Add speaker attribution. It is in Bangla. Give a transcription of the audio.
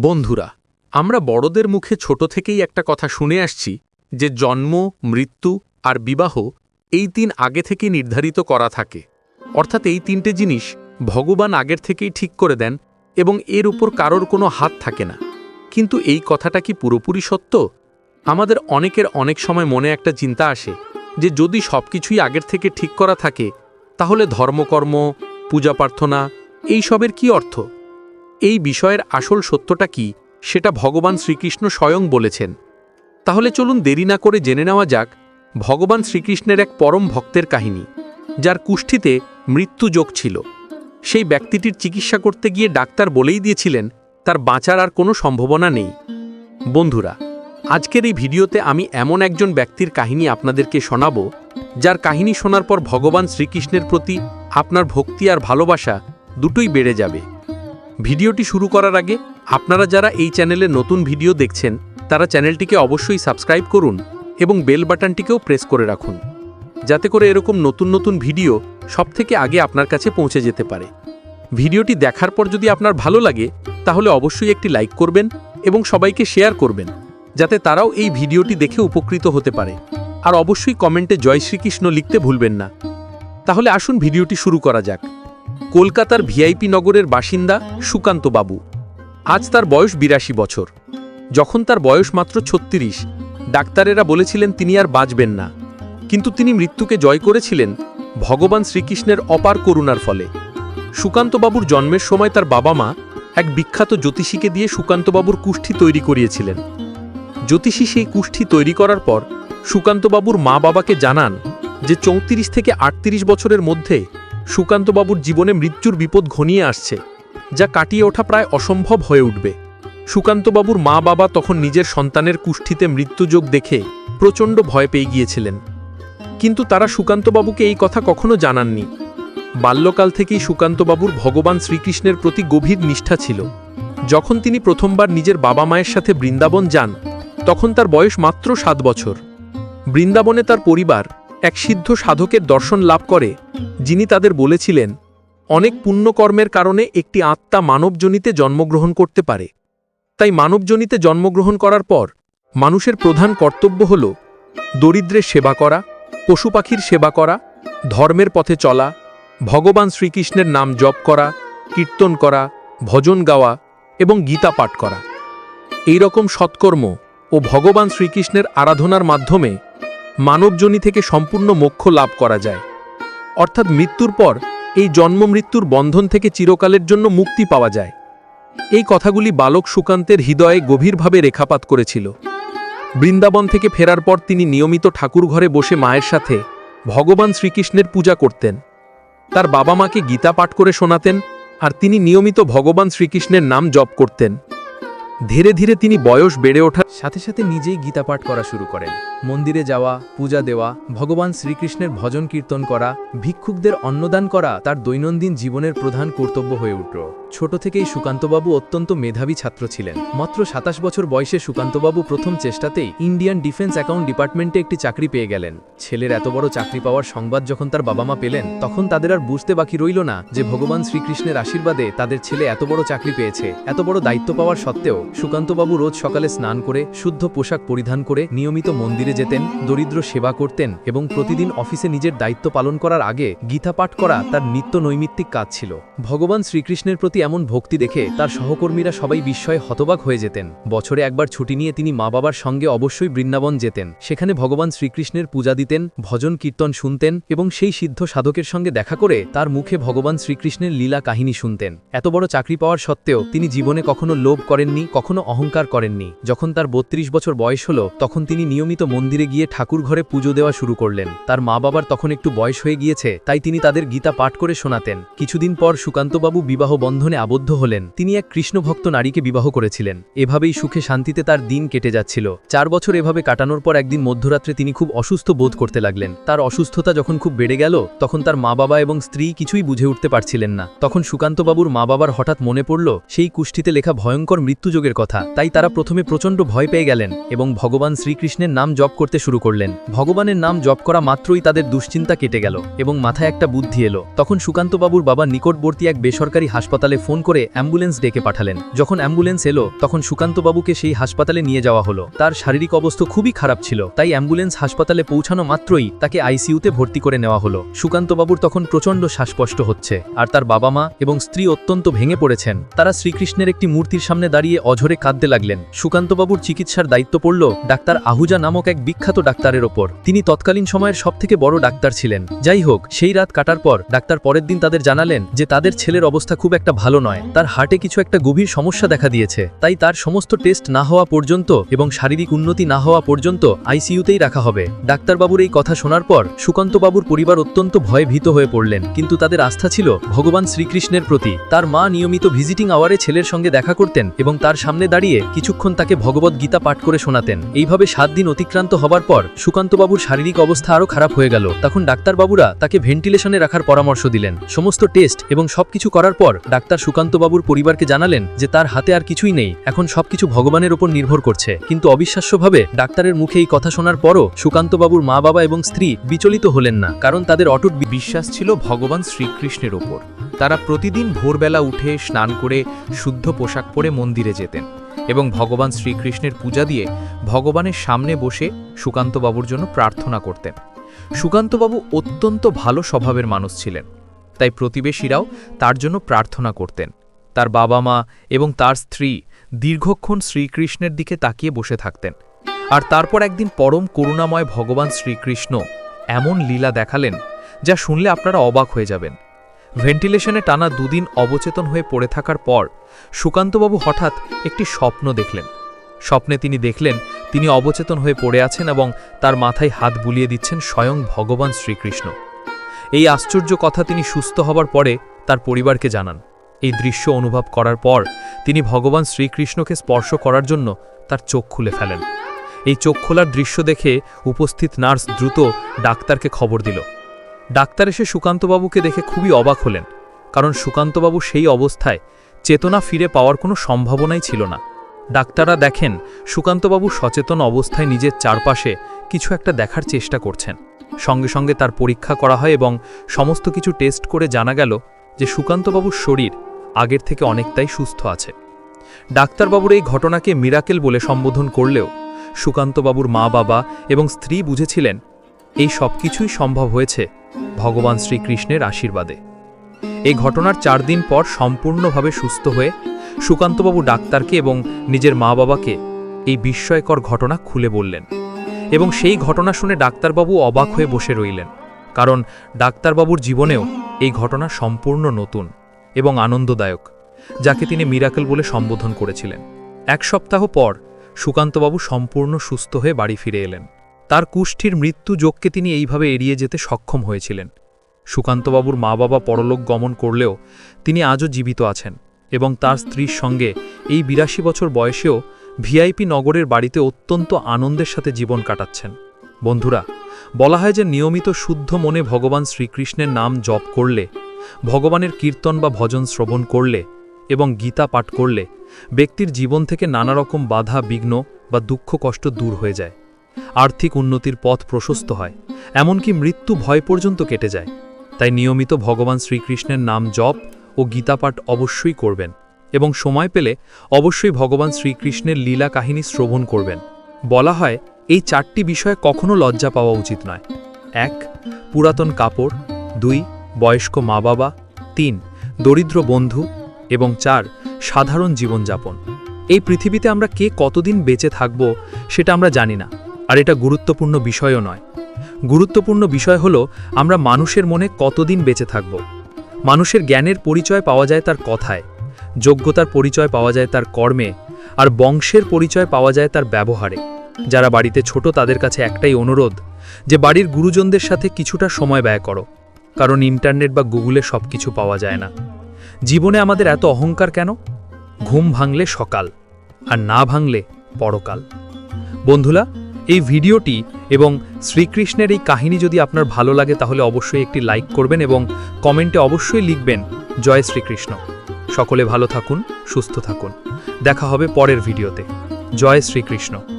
Speaker 1: বন্ধুরা, আমরা বড়দের মুখে ছোট থেকেই একটা কথা শুনে আসছি যে জন্ম, মৃত্যু আর বিবাহ এই তিন আগে থেকে নির্ধারিত করা থাকে। অর্থাৎ এই তিনটে জিনিস ভগবান আগের থেকেই ঠিক করে দেন এবং এর উপর কারোর কোনো হাত থাকে না। কিন্তু এই কথাটা কি পুরোপুরি সত্য? আমাদের অনেকের অনেক সময় মনে একটা চিন্তা আসে যে যদি সব কিছুই আগের থেকে ঠিক করা থাকে, তাহলে ধর্মকর্ম, পূজা প্রার্থনা, এইসবের কি অর্থ? এই বিষয়ের আসল সত্যটা কি সেটা ভগবান শ্রীকৃষ্ণ স্বয়ং বলেছেন। তাহলে চলুন দেরি না করে জেনে নেওয়া যাক ভগবান শ্রীকৃষ্ণের এক পরম ভক্তের কাহিনী, যার কুষ্ঠিতে মৃত্যু যোগ ছিল। সেই ব্যক্তিটির চিকিৎসা করতে গিয়ে ডাক্তার বলেই দিয়েছিলেন, তার বাঁচার আর কোনো সম্ভাবনা নেই। বন্ধুরা, আজকের এই ভিডিওতে আমি এমন একজন ব্যক্তির কাহিনী আপনাদেরকে শোনাব, যার কাহিনী শোনার পর ভগবান শ্রীকৃষ্ণের প্রতি আপনার ভক্তি আর ভালোবাসা দুটোই বেড়ে যাবে। ভিডিওটি শুরু করার আগে আপনারা যারা এই চ্যানেলে নতুন ভিডিও দেখছেন, তারা চ্যানেলটিকে অবশ্যই সাবস্ক্রাইব করুন এবং বেল বাটনটিকেও প্রেস করে রাখুন, যাতে করে এরকম নতুন নতুন ভিডিও সবথেকে আগে আপনার কাছে পৌঁছে যেতে পারে। ভিডিওটি দেখার পর যদি আপনার ভালো লাগে, তাহলে অবশ্যই একটি লাইক করবেন এবং সবাইকে শেয়ার করবেন, যাতে তারাও এই ভিডিওটি দেখে উপকৃত হতে পারে। আর অবশ্যই কমেন্টে জয় শ্রীকৃষ্ণ লিখতে ভুলবেন না। তাহলে আসুন ভিডিওটি শুরু করা যাক। কলকাতার ভিআইপি নগরের বাসিন্দা সুকান্ত বাবু। আজ তার বয়স বিরাশি বছর। যখন তার বয়স মাত্র ছত্রিশ, ডাক্তারেরা বলেছিলেন তিনি আর বাঁচবেন না। কিন্তু তিনি মৃত্যুকে জয় করেছিলেন ভগবান শ্রীকৃষ্ণের অপার করুণার ফলে। সুকান্তবাবুর জন্মের সময় তার বাবা মা এক বিখ্যাত জ্যোতিষীকে দিয়ে সুকান্তবাবুর কুষ্ঠি তৈরি করিয়েছিলেন। জ্যোতিষী সেই কুষ্ঠি তৈরি করার পর সুকান্তবাবুর মা বাবাকে জানান যে চৌত্রিশ থেকে আটত্রিশ বছরের মধ্যে সুকান্তবাবুর জীবনে মৃত্যুর বিপদ ঘনিয়ে আসছে, যা কাটিয়ে ওঠা প্রায় অসম্ভব হয়ে উঠবে। সুকান্তবাবুর মা বাবা তখন নিজের সন্তানের কুষ্ঠিতে মৃত্যুযোগ দেখে প্রচণ্ড ভয় পেয়ে গিয়েছিলেন। কিন্তু তারা সুকান্তবাবুকে এই কথা কখনো জানাননি। বাল্যকাল থেকেই সুকান্তবাবুর ভগবান শ্রীকৃষ্ণের প্রতি গভীর নিষ্ঠা ছিল। যখন তিনি প্রথমবার নিজের বাবা মায়ের সাথে বৃন্দাবন যান, তখন তার বয়স মাত্র সাত বছর। বৃন্দাবনে তার পরিবার এক সিদ্ধ সাধকের দর্শন লাভ করে, যিনি তাদের বলেছিলেন, অনেক পুণ্যকর্মের কারণে একটি আত্মা মানবজনিতে জন্মগ্রহণ করতে পারে। তাই মানবজনিতে জন্মগ্রহণ করার পর, মানুষের প্রধান কর্তব্য হল দরিদ্রের সেবা করা, পশু পাখির সেবা করা, ধর্মের পথে চলা, ভগবান শ্রীকৃষ্ণের নাম জপ করা, কীর্তন করা, ভজন গাওয়া এবং গীতা পাঠ করা। এই রকম সৎকর্ম ও ভগবান শ্রীকৃষ্ণের আরাধনার মাধ্যমে মানবজনী থেকে সম্পূর্ণ মোক্ষ লাভ করা যায়। অর্থাৎ মৃত্যুর পর এই জন্ম মৃত্যুর বন্ধন থেকে চিরকালের জন্য মুক্তি পাওয়া যায়। এই কথাগুলি বালক সুকান্তের হৃদয়ে গভীরভাবে রেখাপাত করেছিল। বৃন্দাবন থেকে ফেরার পর তিনি নিয়মিত ঠাকুর ঘরে বসে মায়ের সাথে ভগবান শ্রীকৃষ্ণের পূজা করতেন। তার বাবা মাকে গীতা পাঠ করে শোনাতেন আর তিনি নিয়মিত ভগবান শ্রীকৃষ্ণের নাম জপ করতেন। ধীরে ধীরে তিনি বয়স বেড়ে ওঠার
Speaker 2: সাথে সাথে নিজেই গীতা পাঠ করা শুরু করেন। মন্দিরে যাওয়া, পূজা দেওয়া, ভগবান শ্রীকৃষ্ণের ভজন কীর্তন করা, ভিক্ষুকদের অন্নদান করা তার দৈনন্দিন জীবনের প্রধান কর্তব্য হয়ে উঠল। ছোট থেকেই সুকান্তবাবু অত্যন্ত মেধাবী ছাত্র ছিলেন। মাত্র সাতাশ বছর বয়সে সুকান্তবাবু প্রথম চেষ্টাতেই ইন্ডিয়ান ডিফেন্স অ্যাকাউন্ট ডিপার্টমেন্টে একটি চাকরি পেয়ে গেলেন। ছেলের এত বড় চাকরি পাওয়ার সংবাদ যখন তার বাবা মা পেলেন, তখন তাদের আর বুঝতে বাকি রইল না যে ভগবান শ্রীকৃষ্ণের আশীর্বাদে তাদের ছেলে এত বড় চাকরি পেয়েছে। এত বড় দায়িত্ব পাওয়ার সত্ত্বেও সুকান্তবাবু রোজ সকালে স্নান করে শুদ্ধ পোশাক পরিধান করে নিয়মিত মন্দিরে যেতেন, দরিদ্র সেবা করতেন এবং প্রতিদিন অফিসে নিজের দায়িত্ব পালন করার আগে গীতা পাঠ করা তার নিত্য নৈমিত্তিক কাজ ছিল। ভগবান শ্রীকৃষ্ণের প্রতি এমন ভক্তি দেখে তার সহকর্মীরা সবাই বিস্ময়ে হতবাক হয়ে যেতেন। বছরে একবার ছুটি নিয়ে তিনি মা বাবার সঙ্গে অবশ্যই বৃন্দাবন যেতেন। সেখানে ভগবান শ্রীকৃষ্ণের পূজা দিতেন, ভজন কীর্তন শুনতেন এবং সেই সিদ্ধ সাধকের সঙ্গে দেখা করে তার মুখে ভগবান শ্রীকৃষ্ণের লীলা কাহিনী শুনতেন। এত বড় চাকরি পাওয়ার সত্ত্বেও তিনি জীবনে কখনো লোভ করেননি, কখনো অহংকার করেননি। যখন তার বত্রিশ বছর বয়স হল, তখন তিনি নিয়মিত মন্দিরে গিয়ে ঠাকুর ঘরে পুজো দেওয়া শুরু করলেন। তার মা বাবার তখন একটু বয়স হয়ে গিয়েছে, তাই তিনি তাদের গীতা পাঠ করে শোনাতেন। কিছুদিন পর সুকান্তবাবু বিবাহ বন্ধনে আবদ্ধ হলেন। তিনি এক কৃষ্ণভক্ত নারীকে বিবাহ করেছিলেন। এভাবেই সুখে শান্তিতে তার দিন কেটে যাচ্ছিল। চার বছর এভাবে কাটানোর পর একদিন মধ্যরাত্রে তিনি খুব অসুস্থ বোধ করতে লাগলেন। তার অসুস্থতা যখন খুব বেড়ে গেল, তখন তার মা বাবা এবং স্ত্রী কিছুই বুঝে উঠতে পারছিলেন না। তখন সুকান্তবাবুর মা বাবার হঠাৎ মনে পড়ল, সেই কুষ্ঠিতে লেখা ভয়ঙ্কর মৃত্যুযোগের কথা। তাই তারা প্রথমে প্রচণ্ড ভয় ভয় পেয়ে গেলেন এবং ভগবান শ্রীকৃষ্ণের নাম জপ করতে শুরু করলেন। ভগবানের নাম জপ করা মাত্রই তাদের দুশ্চিন্তা কেটে গেল এবং মাথায় একটা বুদ্ধি এলো। তখন সুকান্তবাবুর বাবা নিকটবর্তী এক বেসরকারি হাসপাতালে ফোন করে অ্যাম্বুলেন্স ডেকে পাঠালেন। যখন অ্যাম্বুলেন্স এলো, তখন সুকান্তবাবুকে সেই হাসপাতালে নিয়ে যাওয়া হলো। তার শারীরিক অবস্থা খুবই খারাপ ছিল, তাই অ্যাম্বুলেন্স হাসপাতালে পৌঁছানো মাত্রই তাকে আইসিইউতে ভর্তি করে নেওয়া হলো। সুকান্তবাবুর তখন প্রচণ্ড শ্বাসকষ্ট হচ্ছে, আর তার বাবা মা এবং স্ত্রী অত্যন্ত ভেঙে পড়েছেন। তারা শ্রীকৃষ্ণের একটি মূর্তির সামনে দাঁড়িয়ে অঝরে কাঁদতে লাগলেন। সুকান্তবাবুর চিকিৎসার দায়িত্ব পড়ল ডাক্তার আহুজা নামক এক বিখ্যাত ডাক্তারের ওপর। তিনি তৎকালীন সময়ের সবথেকে বড় ডাক্তার ছিলেন। যাই হোক, সেই রাত কাটার পর ডাক্তার পরের দিন তাদের জানালেন যে তাদের ছেলের অবস্থা খুব একটা ভালো নয়। তার হার্টে কিছু একটা গভীর সমস্যা দেখা দিয়েছে। তাই তার সমস্ত টেস্ট না হওয়া পর্যন্ত এবং শারীরিক উন্নতি না হওয়া পর্যন্ত আইসিইউতেই রাখা হবে। ডাক্তারবাবুর এই কথা শোনার পর সুকান্তবাবুর পরিবার অত্যন্ত ভয়ে ভীত হয়ে পড়লেন। কিন্তু তাদের আস্থা ছিল ভগবান শ্রীকৃষ্ণের প্রতি। তার মা নিয়মিত ভিজিটিং আওয়ারে ছেলের সঙ্গে দেখা করতেন এবং তার সামনে দাঁড়িয়ে কিছুক্ষণ তাকে ভগবত গীতা পাঠ করে শোনাতেন। এইভাবে সাত দিন অতিক্রান্ত হবার পর সুকান্তবাবুর শারীরিক অবস্থা আরও খারাপ হয়ে গেল। তখন ডাক্তারবাবুরা তাকে ভেন্টিলেশনে রাখার পরামর্শ দিলেন। সমস্ত টেস্ট এবং সবকিছু করার পর ডাক্তার সুকান্তবাবুর পরিবারকে জানালেন যে তার হাতে আর কিছুই নেই, এখন সবকিছু ভগবানের ওপর নির্ভর করছে। কিন্তু অবিশ্বাস্যভাবে ডাক্তারের মুখে এই কথা শোনার পরও সুকান্তবাবুর মা বাবা এবং স্ত্রী বিচলিত হলেন না, কারণ তাদের অটুট
Speaker 1: বিশ্বাস ছিল ভগবান শ্রীকৃষ্ণের ওপর। তারা প্রতিদিন ভোরবেলা উঠে স্নান করে শুদ্ধ পোশাক পরে মন্দিরে যেতেন। এবং ভগবান শ্রীকৃষ্ণের পূজা দিয়ে ভগবানের সামনে বসে সুকান্তবাবুর জন্য প্রার্থনা করতেন। সুকান্তবাবু অত্যন্ত ভালো স্বভাবের মানুষ ছিলেন, তাই প্রতিবেশীরাও তার জন্য প্রার্থনা করতেন। তার বাবা মা এবং তার স্ত্রী দীর্ঘক্ষণ শ্রীকৃষ্ণের দিকে তাকিয়ে বসে থাকতেন। আর তারপর একদিন পরম করুণাময় ভগবান শ্রীকৃষ্ণ এমন লীলা দেখালেন যা শুনলে আপনারা অবাক হয়ে যাবেন। ভেন্টিলেশনে টানা দুদিন অবচেতন হয়ে পড়ে থাকার পর সুকান্তবাবু হঠাৎ একটি স্বপ্ন দেখলেন। স্বপ্নে তিনি দেখলেন তিনি অবচেতন হয়ে পড়ে আছেন এবং তার মাথায় হাত বুলিয়ে দিচ্ছেন স্বয়ং ভগবান শ্রীকৃষ্ণ। এই আশ্চর্য কথা তিনি সুস্থ হবার পরে তার পরিবারকে জানান। এই দৃশ্য অনুভব করার পর তিনি ভগবান শ্রীকৃষ্ণকে স্পর্শ করার জন্য তার চোখ খুলে ফেলেন। এই চোখ খোলার দৃশ্য দেখে উপস্থিত নার্স দ্রুত ডাক্তারকে খবর দিল। ডাক্তার এসে সুকান্তবাবুকে দেখে খুবই অবাক হলেন, কারণ সুকান্তবাবু সেই অবস্থায় চেতনা ফিরে পাওয়ার কোনো সম্ভাবনাই ছিল না। ডাক্তাররা দেখেন, সুকান্তবাবু সচেতন অবস্থায় নিজের চারপাশে কিছু একটা দেখার চেষ্টা করছেন। সঙ্গে সঙ্গে তার পরীক্ষা করা হয় এবং সমস্ত কিছু টেস্ট করে জানা গেল যে সুকান্তবাবুর শরীর আগের থেকে অনেকটাই সুস্থ আছে। ডাক্তারবাবুর এই ঘটনাকে মিরাকেল বলে সম্বোধন করলেও সুকান্তবাবুর মা বাবা এবং স্ত্রী বুঝেছিলেন, এই সব কিছুই সম্ভব হয়েছে ভগবান শ্রীকৃষ্ণের আশীর্বাদে। এই ঘটনার চার দিন পর সম্পূর্ণভাবে সুস্থ হয়ে সুকান্তবাবু ডাক্তারকে এবং নিজের মা বাবাকে এই বিস্ময়কর ঘটনা খুলে বললেন এবং সেই ঘটনা শুনে ডাক্তারবাবু অবাক হয়ে বসে রইলেন, কারণ ডাক্তারবাবুর জীবনেও এই ঘটনা সম্পূর্ণ নতুন এবং আনন্দদায়ক, যাকে তিনি মিরাকেল বলে সম্বোধন করেছিলেন। এক সপ্তাহ পর সুকান্তবাবু সম্পূর্ণ সুস্থ হয়ে বাড়ি ফিরে এলেন। তার কুষ্ঠির মৃত্যু যোগকে তিনি এইভাবে এড়িয়ে যেতে সক্ষম হয়েছিলেন। সুকান্তবাবুর মা বাবা পরলোক গমন করলেও তিনি আজও জীবিত আছেন এবং তার স্ত্রীর সঙ্গে এই বিরাশি বছর বয়সেও ভিআইপি নগরের বাড়িতে অত্যন্ত আনন্দের সাথে জীবন কাটাচ্ছেন। বন্ধুরা, বলা হয় যে নিয়মিত শুদ্ধ মনে ভগবান শ্রীকৃষ্ণের নাম জপ করলে, ভগবানের কীর্তন বা ভজন শ্রবণ করলে এবং গীতা পাঠ করলে ব্যক্তির জীবন থেকে নানা রকম বাধা, বিঘ্ন বা দুঃখ কষ্ট দূর হয়ে যায়। আর্থিক উন্নতির পথ প্রশস্ত হয়, এমনকি মৃত্যু ভয় পর্যন্ত কেটে যায়। তাই নিয়মিত ভগবান শ্রীকৃষ্ণের নাম জপ ও গীতাপাঠ অবশ্যই করবেন এবং সময় পেলে অবশ্যই ভগবান শ্রীকৃষ্ণের লীলা কাহিনী শ্রবণ করবেন। বলা হয়, এই চারটি বিষয়ে কখনো লজ্জা পাওয়া উচিত নয়। এক, পুরাতন কাপড়। দুই, বয়স্ক মা বাবা তিন, দরিদ্র বন্ধু। এবং চার, সাধারণ জীবনযাপন। এই পৃথিবীতে আমরা কে কতদিন বেঁচে থাকব সেটা আমরা জানি না। আর এটা গুরুত্বপূর্ণ বিষয়ও নয়। গুরুত্বপূর্ণ বিষয় হলো, আমরা মানুষের মনে কতদিন বেঁচে থাকব? মানুষের জ্ঞানের পরিচয় পাওয়া যায় তার কথায়, যোগ্যতার পরিচয় পাওয়া যায় তার কর্মে, আর বংশের পরিচয় পাওয়া যায় তার ব্যবহারে। যারা বাড়িতে ছোট তাদের কাছে একটাই অনুরোধ, যে বাড়ির গুরুজনদের সাথে কিছুটা সময় ব্যয় করো, কারণ ইন্টারনেট বা গুগলে সব কিছু পাওয়া যায় না। জীবনে আমাদের এত অহংকার কেন? ঘুম ভাঙলে সকাল, আর না ভাঙলে পরকাল। বন্ধুরা এই ভিডিওটি এবং শ্রীকৃষ্ণের এই কাহিনী যদি আপনার ভালো লাগে, তাহলে অবশ্যই একটি লাইক করবেন এবং কমেন্টে অবশ্যই লিখবেন, জয় শ্রীকৃষ্ণ। সকলে ভালো থাকুন, সুস্থ থাকুন। দেখা হবে পরের ভিডিওতে।
Speaker 3: জয় শ্রীকৃষ্ণ।